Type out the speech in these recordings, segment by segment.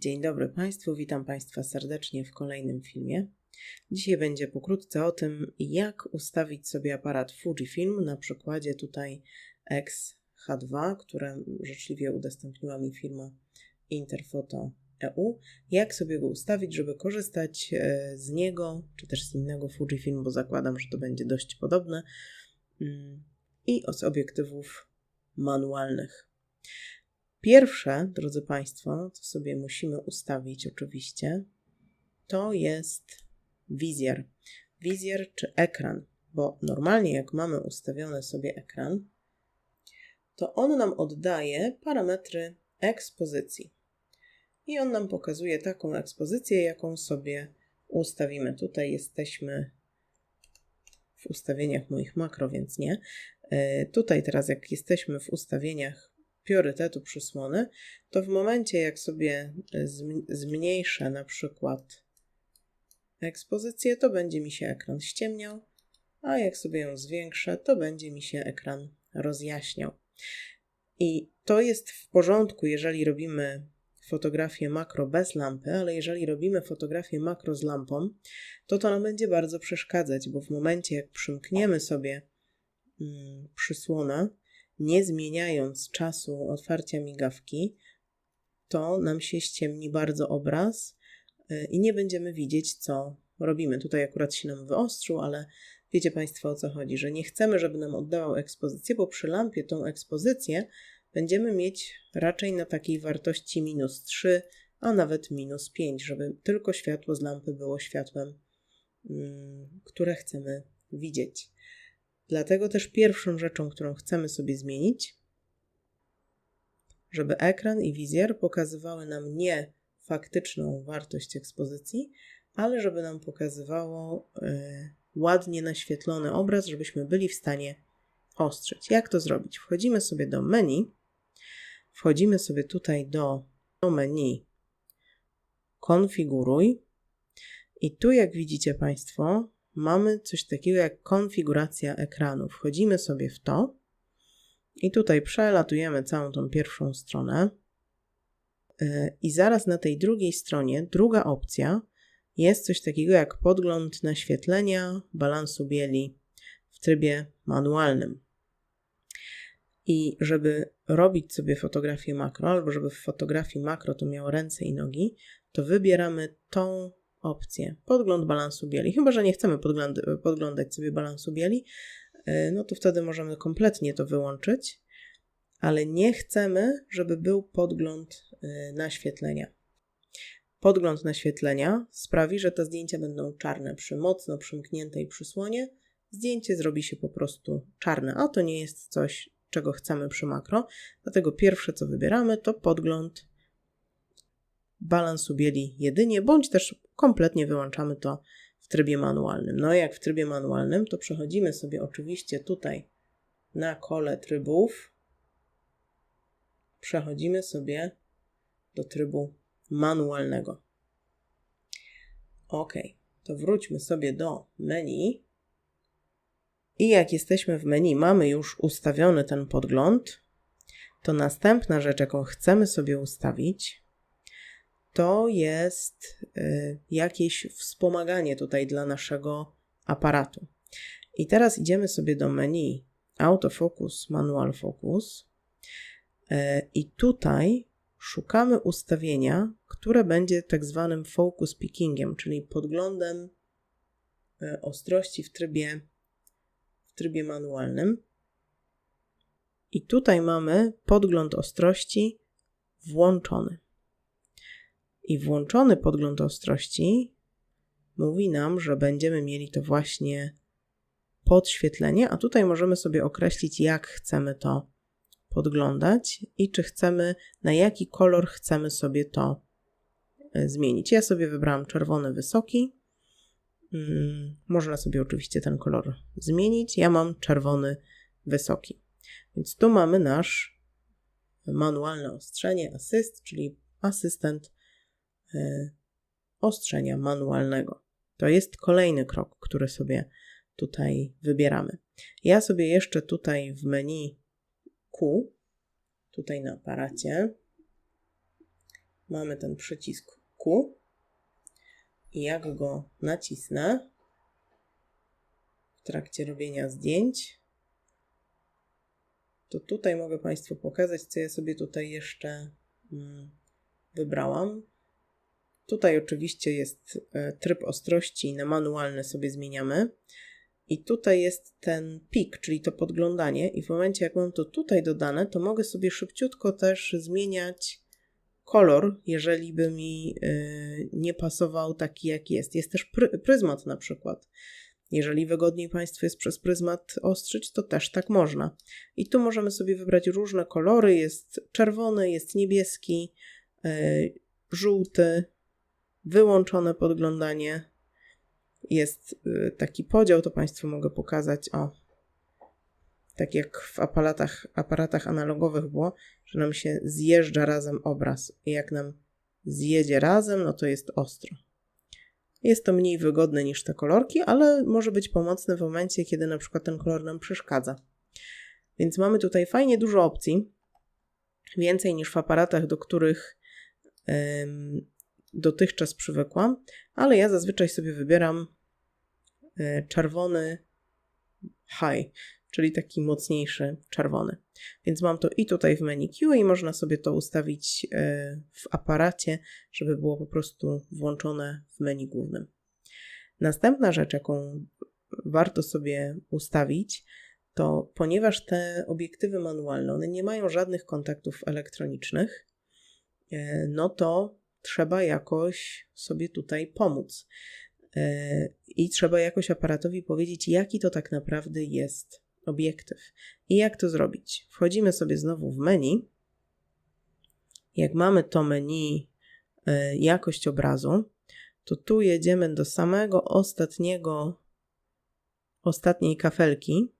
Dzień dobry Państwu, witam Państwa serdecznie w kolejnym filmie. Dzisiaj będzie pokrótce o tym, jak ustawić sobie aparat Fujifilm na przykładzie tutaj X-H2, które życzliwie udostępniła mi firma Interfoto EU. Jak sobie go ustawić, żeby korzystać e, z niego, czy też z innego Fujifilm, bo zakładam, że to będzie dość podobne, mm, i z obiektywów manualnych. Pierwsze, drodzy Państwo, co sobie musimy ustawić oczywiście, to jest wizjer. Wizjer czy ekran, bo normalnie jak mamy ustawiony sobie ekran, to on nam oddaje parametry ekspozycji. I on nam pokazuje taką ekspozycję, jaką sobie ustawimy. Tutaj jesteśmy w ustawieniach moich makro, więc nie. E, tutaj teraz jak jesteśmy w ustawieniach priorytetu przysłony, to w momencie jak sobie e, zmniejszę na przykład ekspozycję, to będzie mi się ekran ściemniał, a jak sobie ją zwiększę, to będzie mi się ekran rozjaśniał. I to jest w porządku, jeżeli robimy fotografię makro bez lampy, ale jeżeli robimy fotografię makro z lampą, to to nam będzie bardzo przeszkadzać, bo w momencie jak przymkniemy sobie mm, przysłonę, nie zmieniając czasu otwarcia migawki, to nam się ściemni bardzo obraz y, i nie będziemy widzieć, co robimy. Tutaj akurat się nam wyostrzył, ale wiecie Państwo o co chodzi, że nie chcemy, żeby nam oddawał ekspozycję, bo przy lampie tą ekspozycję będziemy mieć raczej na takiej wartości minus 3, a nawet minus 5, żeby tylko światło z lampy było światłem, mm, które chcemy widzieć. Dlatego też pierwszą rzeczą, którą chcemy sobie zmienić, żeby ekran i wizjer pokazywały nam nie faktyczną wartość ekspozycji, ale żeby nam pokazywało y, ładnie naświetlony obraz, żebyśmy byli w stanie ostrzyć. Jak to zrobić? Wchodzimy sobie do menu, wchodzimy sobie tutaj do, do menu konfiguruj i tu jak widzicie Państwo mamy coś takiego jak konfiguracja ekranu. Wchodzimy sobie w to i tutaj przelatujemy całą tą pierwszą stronę. E, I zaraz na tej drugiej stronie, druga opcja, jest coś takiego jak podgląd naświetlenia balansu bieli w trybie manualnym. I żeby robić sobie fotografię makro, albo żeby w fotografii makro to miało ręce i nogi, to wybieramy tą opcję. Podgląd balansu bieli. Chyba, że nie chcemy podglądać sobie balansu bieli, e, no to wtedy możemy kompletnie to wyłączyć, ale nie chcemy, żeby był podgląd e, naświetlenia. Podgląd naświetlenia sprawi, że te zdjęcia będą czarne przy mocno przymkniętej przysłonie. Zdjęcie zrobi się po prostu czarne, a to nie jest coś, czego chcemy przy makro. Dlatego pierwsze, co wybieramy, to podgląd balansu bieli jedynie, bądź też kompletnie wyłączamy to w trybie manualnym. No jak w trybie manualnym, to przechodzimy sobie oczywiście tutaj na kole trybów. Przechodzimy sobie do trybu manualnego. Ok, to wróćmy sobie do menu. I jak jesteśmy w menu, mamy już ustawiony ten podgląd, to następna rzecz, jaką chcemy sobie ustawić, to jest y, jakieś wspomaganie tutaj dla naszego aparatu. I teraz idziemy sobie do menu Autofocus, Manual Focus y, i tutaj szukamy ustawienia, które będzie tak zwanym focus pickingiem, czyli podglądem y, ostrości w trybie, w trybie manualnym. I tutaj mamy podgląd ostrości włączony. I włączony podgląd ostrości mówi nam, że będziemy mieli to właśnie podświetlenie, a tutaj możemy sobie określić, jak chcemy to podglądać i czy chcemy, na jaki kolor chcemy sobie to e, zmienić. Ja sobie wybrałam czerwony wysoki. Hmm, można sobie oczywiście ten kolor zmienić. Ja mam czerwony wysoki. Więc tu mamy nasz manualne ostrzenie, asyst, czyli asystent ostrzenia manualnego. To jest kolejny krok, który sobie tutaj wybieramy. Ja sobie jeszcze tutaj w menu Q, tutaj na aparacie, mamy ten przycisk Q i jak go nacisnę w trakcie robienia zdjęć, to tutaj mogę Państwu pokazać, co ja sobie tutaj jeszcze mm, wybrałam. Tutaj oczywiście jest e, tryb ostrości na manualne sobie zmieniamy. I tutaj jest ten pik, czyli to podglądanie, i w momencie, jak mam to tutaj dodane, to mogę sobie szybciutko też zmieniać kolor, jeżeli by mi yy, nie pasował taki, jak jest. Jest też pry pryzmat na przykład. Jeżeli wygodniej Państwu jest przez pryzmat ostrzyć, to też tak można. I tu możemy sobie wybrać różne kolory. Jest czerwony, jest niebieski, yy, żółty, wyłączone podglądanie, jest y, taki podział, to Państwu mogę pokazać. O, tak jak w aparatach, aparatach analogowych było, że nam się zjeżdża razem obraz. I jak nam zjedzie razem, no to jest ostro. Jest to mniej wygodne niż te kolorki, ale może być pomocne w momencie, kiedy na przykład ten kolor nam przeszkadza. Więc mamy tutaj fajnie dużo opcji, więcej niż w aparatach, do których dotychczas przywykłam, ale ja zazwyczaj sobie wybieram E, czerwony high, czyli taki mocniejszy czerwony. Więc mam to i tutaj w menu Q i można sobie to ustawić e, w aparacie, żeby było po prostu włączone w menu głównym. Następna rzecz, jaką warto sobie ustawić, to ponieważ te obiektywy manualne, one nie mają żadnych kontaktów elektronicznych, e, no to trzeba jakoś sobie tutaj pomóc. E, i trzeba jakoś aparatowi powiedzieć, jaki to tak naprawdę jest obiektyw i jak to zrobić. Wchodzimy sobie znowu w menu. Jak mamy to menu e, jakość obrazu, to tu jedziemy do samego ostatniego, ostatniej kafelki.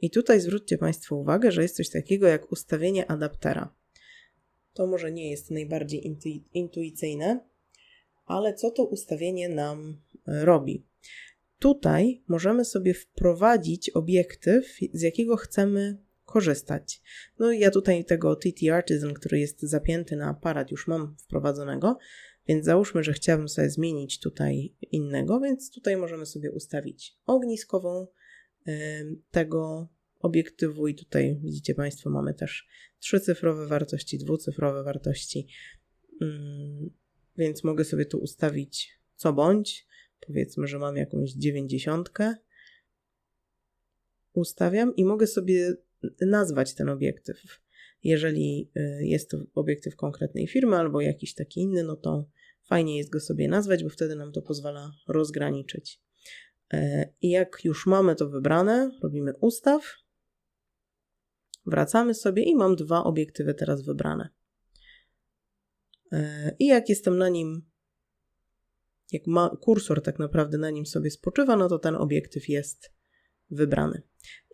I tutaj zwróćcie Państwo uwagę, że jest coś takiego jak ustawienie adaptera. To może nie jest najbardziej intuicyjne, ale co to ustawienie nam e, robi? Tutaj możemy sobie wprowadzić obiektyw, z jakiego chcemy korzystać. No ja tutaj tego TT Artisan, który jest zapięty na aparat, już mam wprowadzonego, więc załóżmy, że chciałabym sobie zmienić tutaj innego, więc tutaj możemy sobie ustawić ogniskową tego obiektywu i tutaj widzicie Państwo mamy też trzycyfrowe wartości, dwucyfrowe wartości. Mm, więc mogę sobie tu ustawić co bądź. Powiedzmy, że mam jakąś dziewięćdziesiątkę. Ustawiam i mogę sobie nazwać ten obiektyw. Jeżeli y, jest to obiektyw konkretnej firmy albo jakiś taki inny, no to fajnie jest go sobie nazwać, bo wtedy nam to pozwala rozgraniczyć. E, I jak już mamy to wybrane, robimy ustaw, wracamy sobie i mam dwa obiektywy teraz wybrane. E, I jak jestem na nim, jak ma kursor tak naprawdę na nim sobie spoczywa, no to ten obiektyw jest wybrany.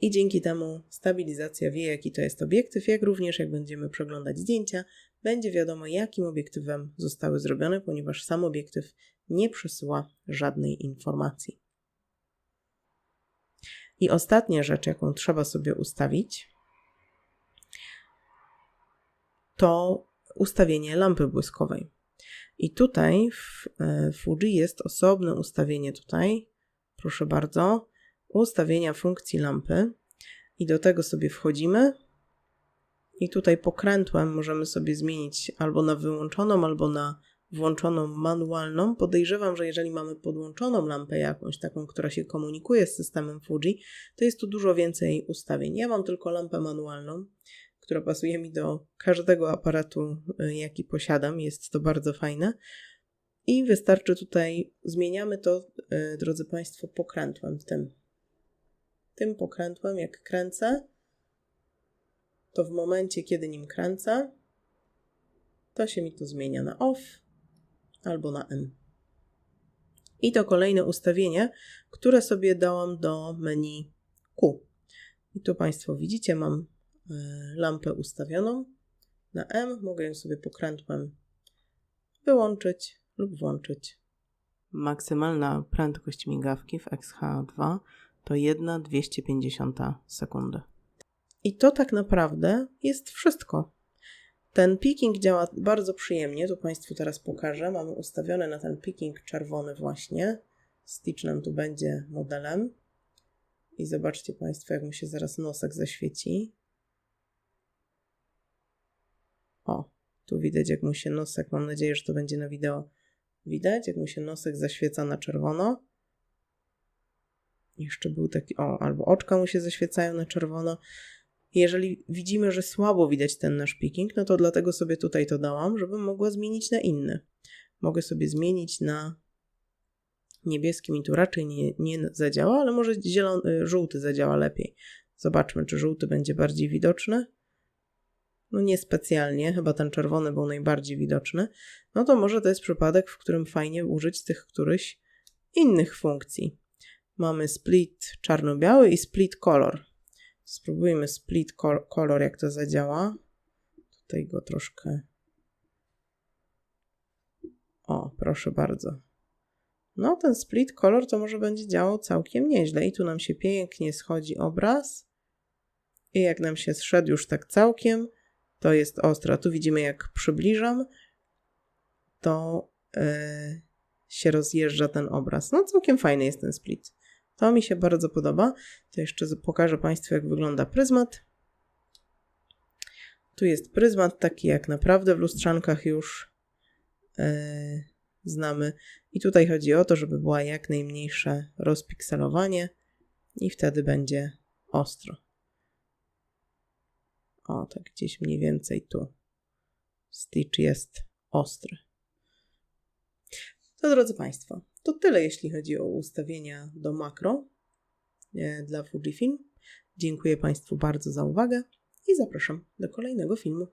I dzięki temu stabilizacja wie, jaki to jest obiektyw, jak również jak będziemy przeglądać zdjęcia, będzie wiadomo, jakim obiektywem zostały zrobione, ponieważ sam obiektyw nie przesyła żadnej informacji. I ostatnia rzecz, jaką trzeba sobie ustawić, to ustawienie lampy błyskowej. I tutaj w e, Fuji jest osobne ustawienie tutaj, proszę bardzo, ustawienia funkcji lampy i do tego sobie wchodzimy i tutaj pokrętłem możemy sobie zmienić albo na wyłączoną, albo na włączoną manualną. Podejrzewam, że jeżeli mamy podłączoną lampę jakąś, taką, która się komunikuje z systemem Fuji, to jest tu dużo więcej ustawień. Ja mam tylko lampę manualną, która pasuje mi do każdego aparatu, y, jaki posiadam. Jest to bardzo fajne. I wystarczy tutaj, zmieniamy to, y, drodzy Państwo, pokrętłem tym. Tym pokrętłem, jak kręcę, to w momencie, kiedy nim kręcę, to się mi to zmienia na off albo na M. I to kolejne ustawienie, które sobie dałam do menu Q. I tu Państwo widzicie, mam lampę ustawioną na M, mogę ją sobie pokrętłem wyłączyć lub włączyć. Maksymalna prędkość migawki w XH2 to 1,250 sekundy. I to tak naprawdę jest wszystko. Ten picking działa bardzo przyjemnie, tu Państwu teraz pokażę. Mamy ustawione na ten picking czerwony właśnie. Stitch nam tu będzie modelem. I zobaczcie Państwo, jak mu się zaraz nosek zaświeci. O, tu widać, jak mu się nosek, mam nadzieję, że to będzie na wideo widać, jak mu się nosek zaświeca na czerwono. Jeszcze był taki, o, albo oczka mu się zaświecają na czerwono. Jeżeli widzimy, że słabo widać ten nasz picking, no to dlatego sobie tutaj to dałam, żebym mogła zmienić na inny. Mogę sobie zmienić na niebieski, mi tu raczej nie, nie zadziała, ale może zielony, żółty zadziała lepiej. Zobaczmy, czy żółty będzie bardziej widoczny. No niespecjalnie, chyba ten czerwony był najbardziej widoczny. No to może to jest przypadek, w którym fajnie użyć tych którychś innych funkcji. Mamy split czarno-biały i split color. Spróbujmy split color, jak to zadziała. Tutaj go troszkę. O, proszę bardzo. No, ten split color to może będzie działał całkiem nieźle. I tu nam się pięknie schodzi obraz. I jak nam się zszedł już tak całkiem, to jest ostra. Tu widzimy, jak przybliżam, to yy, się rozjeżdża ten obraz. No, całkiem fajny jest ten split. To mi się bardzo podoba. To jeszcze pokażę Państwu, jak wygląda pryzmat. Tu jest pryzmat taki, jak naprawdę w lustrzankach już yy, znamy. I tutaj chodzi o to, żeby była jak najmniejsze rozpikselowanie i wtedy będzie ostro. O, tak gdzieś mniej więcej tu. Stitch jest ostry. To drodzy Państwo, to tyle jeśli chodzi o ustawienia do makro e, dla Fujifilm. Dziękuję Państwu bardzo za uwagę i zapraszam do kolejnego filmu.